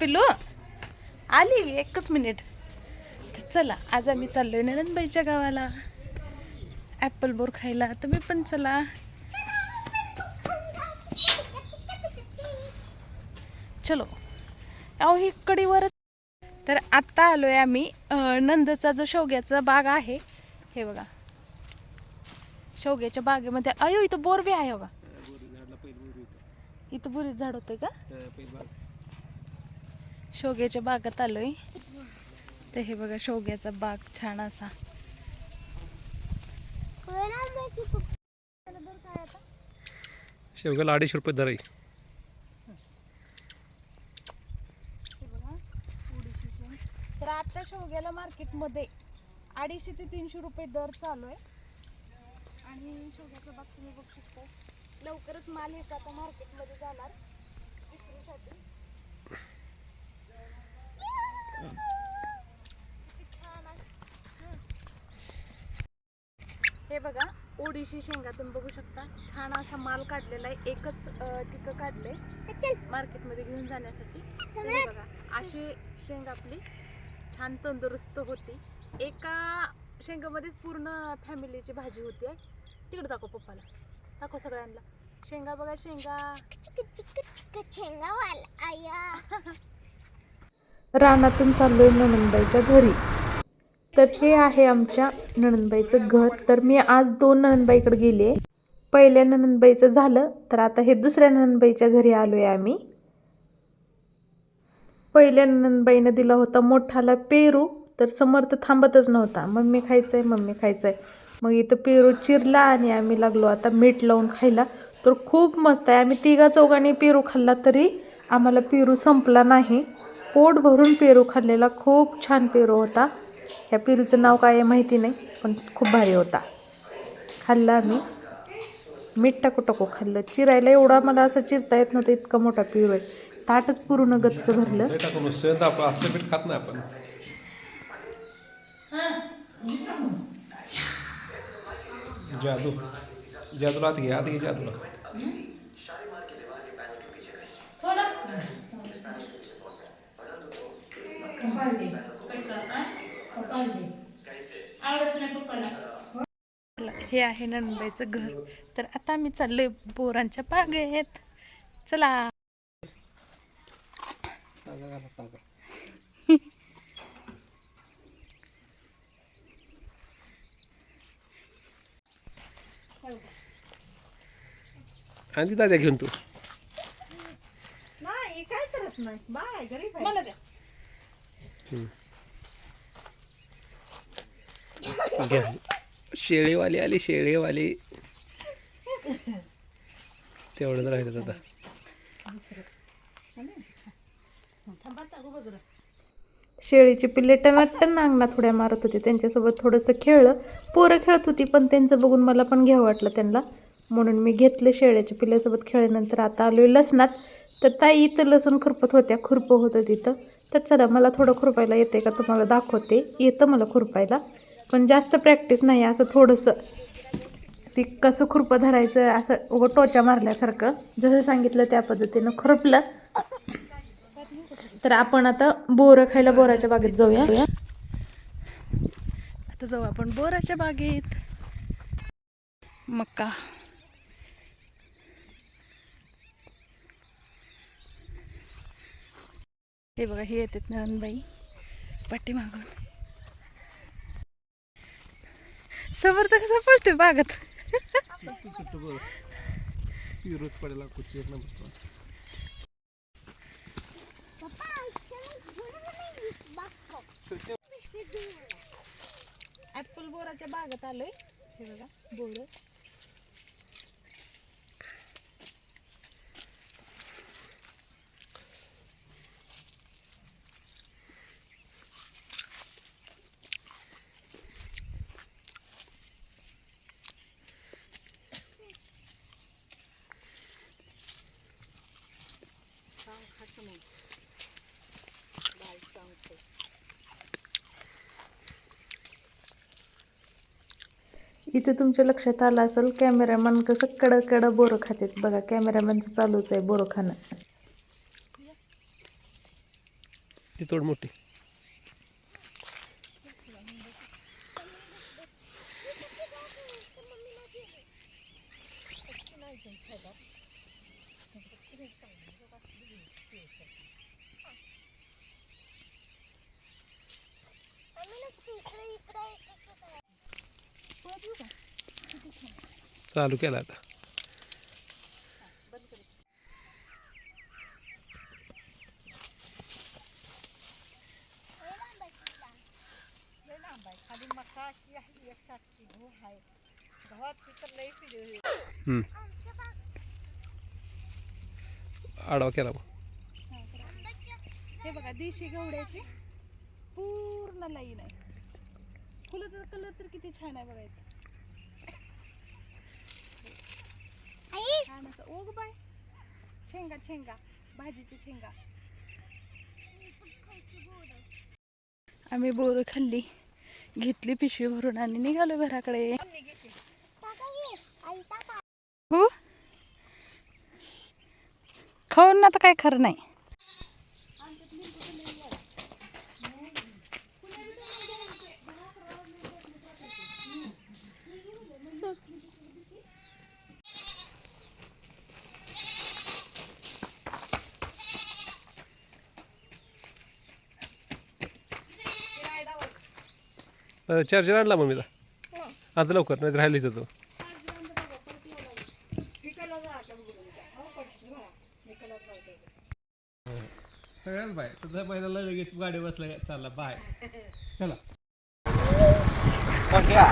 पिलू आली एकच मिनिट. चला आज आम्ही चाललोय नंदबाईच्या गावाला. ॲपल बोर खायला. तुम्ही पण चला. चलो. अहो ही कडीवरच तर आत्ता आलोय आम्ही. नंदचा जो शेवग्याचा बाग आहे हे बघा. शेवग्याच्या बागेमध्ये अयो इथं बोर बी आहे बघा. इथं बुरीच झाड होते का? शेवग्याच्या बागात आलोय तर हे बघा शेवग्याचा बाग छान असा शेवग्याला अडीचशे रुपये दर आहे. तर आता शेवग्याला मार्केटमध्ये अडीचशे ते तीनशे रुपये दर चालू आहे आणि शेवग्याचा बाग तुम्ही बघू शकता लवकरच माल याचा आता मार्केटमध्ये जाणार विक्रीसाठी. हं. हे बघा ओडीशी शेंगा तुम्ही बघू शकता छान असा माल काढलेला आहे एकच टिकं काढले मार्केटमध्ये घेऊन जाण्यासाठी हे बघा अशी शेंग आपली छान तंदुरुस्त होती एका शेंगामध्येच पूर्ण फॅमिलीची भाजी होती तिकडे दाखव पप्पाला दाखव सगळ्यांना शेंगा बघा शेंगा रानातून चाललोय नणंदबाईच्या घरी. तर हे आहे आमच्या नणंदबाईचं घर. तर मी आज दोन नणंदबाईकडे गेले पहिल्या नणंदबाईचं झालं तर आता हे दुसऱ्या नणंदबाईच्या घरी आलोय आम्ही. पहिल्या ननंदबाईनं दिला होता मोठाला पेरू तर समर्थ थांबतच नव्हता. मम्मी खायचंय मम्मी खायचंय. मग इथं पेरू चिरला आणि आम्ही लागलो आता मीठ लावून खायला. तर खूप मस्त आहे. आम्ही तिघा चौघांनी पेरू खाल्ला तरी आम्हाला पेरू संपला नाही. पोट भरून पेरू खाल्लेला खूप छान पेरू होता. ह्या पेरूचं नाव काय आहे माहिती नाही पण खूप भारी होता. खाल्ला आम्ही. मीठ टाकू टाकू खाल्लं. चिरायला एवढा मला असं चिरता येत नव्हतं इतका मोठा पेरू आहे. ताटच पूर्ण गच्च भरलं. खात नाही आपण. जादू. जादूला आत घे आत घे जादूला. हे आहे नंदबाईचं घर. तर आता आम्ही चाललोय बोरांच्या बागेत चला. आणि दाद्या घेऊन तू. नाही काय करत नाही? बाय गरीब मला द्या. घ्या शेळीवाली आली शेळीवाली. तेवढंच राहिलं आता. शेळीची पिल्ले टनाटन अंगणात थोड्या मारत होते. त्यांच्यासोबत थोडंसं खेळलं. पोरं खेळत होती पण त्यांचं बघून मला पण घ्यावं वाटलं त्यांना. म्हणून मी घेतले शेळ्याच्या पिल्ल्यासोबत खेळल्यानंतर आता आलोय लसणात. तर ताई इथं लसूण खुरपत होत्या खुरपं होतं तिथं. तर चला मला थोडं खुरपायला येते का तुम्हाला दाखवते. येतं मला खुरपायला पण जास्त प्रॅक्टिस नाही असं थोडंसं. ती कसं खुरपं धरायचं असं उगं टोचा मारल्यासारखं. जसं सांगितलं त्या पद्धतीनं खुरपलं. तर आपण आता बोरं खायला बोराच्या बागेत जाऊया. आता जाऊ आपण बोराच्या बागेत. मक्का. हे बघा हे येतात नंदबाई पाठीमागून. समर्थ कसा पडतोय बागत? रोज पडेला ऍपल बोराच्या बागात आलोय. हे बघा बोर. इथे तुमच्या लक्षात आलं असेल कॅमेरामॅन कसं कडं कडं बोरं खातात. बघा कॅमेरामॅनचं चालूच आहे बोरं खाणं. ती तोड मोठी. चालू केला आता. आडवा केला हे बघा देशी गवड्याची पूर्ण लाईन आहे. फुलाचा कलर तर किती छान आहे बघायचं. छान असं. ओग बाय. शेंगा शेंगा. भाजीची शेंगा. आम्ही बोर खाल्ली. घेतली पिशवी भरून आणि निघालो घराकडे. हो? खाऊन आता काय खरं नाही. चार्जर आणला मम्मीला आता लवकर नाही राहिली तो. सगळ्याच बाय तुझ्या पहिल्याला लगेच गाडी बसला चालला बाय चला. Kondia.